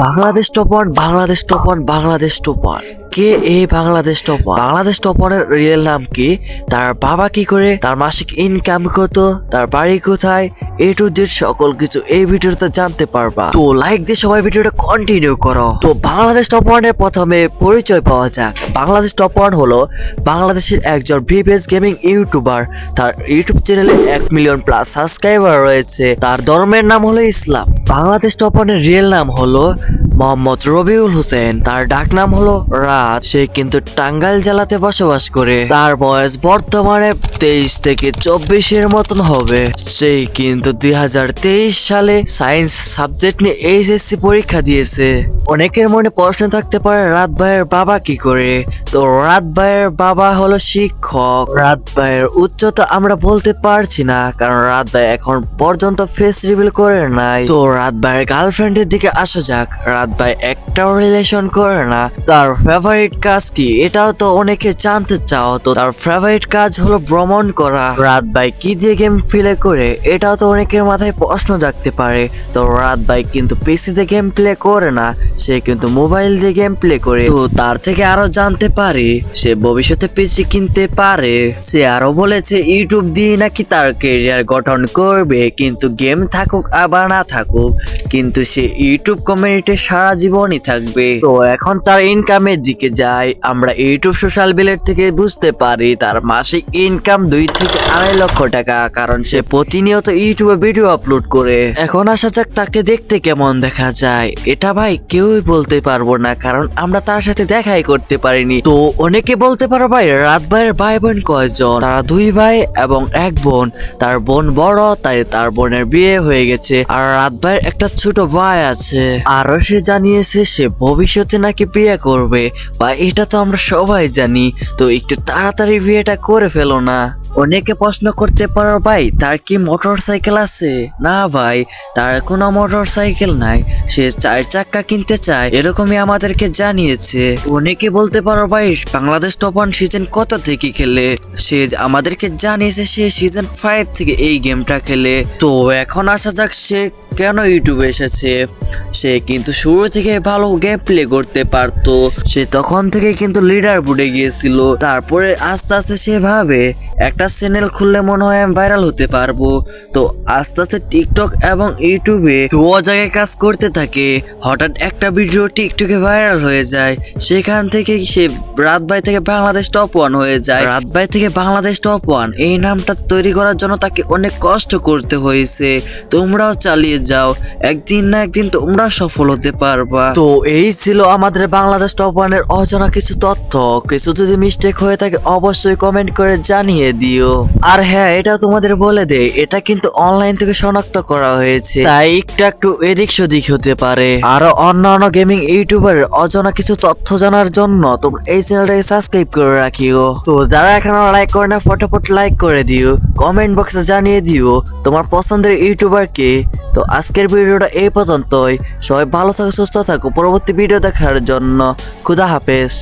Bangladesh topper Bangladesh topper Bangladesh top one কে এই Bangladesh top one Bangladesh top ওয়ানের real নাম কি? তার বাবা কি করে? তার মাসিক ইনকাম কত? তার বাড়ি কোথায়? এ টু জেড সকল কিছু এই ভিডিওতে জানতে পারবা। তো লাইক দিয়ে সবাই ভিডিওটা কন্টিনিউ করো। তো বাংলাদেশ টপ প্রথমে পরিচয় পাওয়া যাক। বাংলাদেশ টপ ওয়ান হলো বাংলাদেশের একজন ভিপিএস গেমিং ইউটিউবার তার ইউটিউব চ্যানেলে এক মিলিয়ন প্লাস সাবস্ক্রাইবার রয়েছে। তার ধর্মের নাম হলো ইসলাম। বাংলাদেশ টপ রিয়েল নাম হলো মোহাম্মদ রবিউল হোসেন। তার ডাক নাম হলো রাত সে কিন্তু টাঙ্গাইল জেলাতে বসবাস করে। তার বয়স বর্তমানে তেইশ থেকে চব্বিশের মতন হবে। সে কিন্তু দুই সালে সায়েন্স সাবজেক্ট নিয়ে এইচএসসি পরীক্ষা দিয়েছে। অনেকের মনে প্রশ্ন থাকতে পারে, রাত ভাইয়ের বাবা কি করে? তো রাত ভাইয়ের বাবা হলো শিক্ষক। রাত ভাইয়ের উচ্চতা আমরা বলতে পারছি না, কারণ রাত ভাই এখন পর্যন্ত ফেস রিভিল করে নাই। তো রাত ভাইয়ের গার্লফ্রেন্ডের দিকে আসা যাক। রাত ভাই একটাও রিলেশন করে না। তার ফেভারিট কাজ কি? এটাও তো অনেকে জানতে চাও তো। তার ফেভারিট কাজ হলো ভ্রমণ করা। রাত ভাই কি যে গেম ফিলে করে? এটাও তো অনেকের মাথায় প্রশ্ন জাগতে পারে। তো রাত ভাই কিন্তু পিসিতে গেম প্লে করে না। সে কিন্তু মোবাইল দিয়ে গেম প্লে করে। তো তার থেকে আরও জানতে পারি, সে ভবিষ্যতে পিসি কিনতে পারে। সে আরও বলেছে ইউটিউব দিয়ে নাকি তার কেরিয়ার গঠন করবে। কিন্তু গেম থাকুক আবার না থাকুক কিন্তু সে ইউটিউব কমিউনিটি সারা জীবনই থাকবে। তো এখন তার ইনকামের দিকে যাই আমরা ইউটিউব সোশ্যাল বিলের থেকে বুঝতে পারি, তার মাসিক ইনকাম দুই থেকে আড়াই লক্ষ টাকা, কারণ সে প্রতিনিয়ত ইউটিউবে ভিডিও আপলোড করে। এখন আসা যাক তাকে দেখতে কেমন দেখা যায়। এটা ভাই কেউই বলতে পারব না, কারণ আমরা তার সাথে দেখাই করতে পারিনি। তো অনেকে বলতে পারো ভাই, রাত ভাইয়ের ভাই বোন কয়জন? তারা দুই ভাই এবং এক বোন। তার বোন বড়, তাই তার বোনের বিয়ে হয়ে গেছে। আর রাত ভাইয়ের একটা ছোট ভাই আছে। আরও সে জানিয়েছে সে ভবিষ্যতে নাকি বিয়ে করবে। বা এটা তো আমরা সবাই জানি, তো একটু তাড়াতাড়ি বিয়েটা করে ফেলো না। অনেকে প্রশ্ন করতে পারো ভাই, তার কি মোটর সাইকেল আছে? না ভাই, তার কোনো মোটর সাইকেল নাই। সে চার চাক্কা কিনতে চায়, এরকমই আমাদেরকে জানিয়েছে। অনেকে বলতে পারো ভাই, বাংলাদেশ টপ ওয়ান সিজন কত থেকে খেলে? সে আমাদেরকে জানিয়েছে সে সিজন ফাইভ থেকে এই গেমটা খেলে। তো এখন আসা যাক সে কেন ইউটিউবে এসেছে? সে কিন্তু শুরু থেকে ভালো গেম প্লে করতে পারতো। সে তখন থেকে কিন্তু লিডার বুড়ে গিয়েছিল। তারপরে আস্তে আস্তে সে ভাবে, একটা চ্যানেল খুললে মনে হয় আমি ভাইরাল হতে পারব। তো আস্তে আস্তে টিকটক এবং ইউটিউবে দু জায়গায় কাজ করতে থাকে। হঠাৎ একটা ভিডিও টিকটকে ভাইরাল হয়ে যায়। সেখান থেকে সে রাত ভাই থেকে বাংলাদেশ টপ ওয়ান হয়ে যায়। রাত ভাই থেকে বাংলাদেশ টপ ওয়ান এই নামটা তৈরি করার জন্য তাকে অনেক কষ্ট করতে হয়েছে। তোমরাও চালিয়ে যাও, একদিন না একদিন তোমরা সফল হতে পারবা। তো এই ছিল আমাদের বাংলাদেশ টপ ওয়ানের অজানা কিছু তথ্য। কিছু যদি মিস্টেক হয়ে থাকে, অবশ্যই কমেন্ট করে জানিয়ে দিও। আর হ্যাঁ এটা তোমাদের বলে দে এটা কিন্তু অনলাইন থেকে শনাক্ত করা হয়েছে। তাই একটু একটু এদিক সেদিক হতে পারে। আরও অন্যান্য গেমিং ইউটিউবারের অজানা কিছু তথ্য জানার জন্য তোমরা এই চ্যানেলটাকে সাবস্ক্রাইব করে রাখিও। তো যারা এখনও লাইক করে না, ফটোফট লাইক করে দিও। কমেন্ট বক্সে জানিয়ে দিও, তোমার পছন্দের ইউটিউবার কে। তো আজকের ভিডিওটা এই পর্যন্তই। সবাই ভালো থাকো, সুস্থ থাকো। পরবর্তী ভিডিও দেখার জন্য খুদা হাফেজ।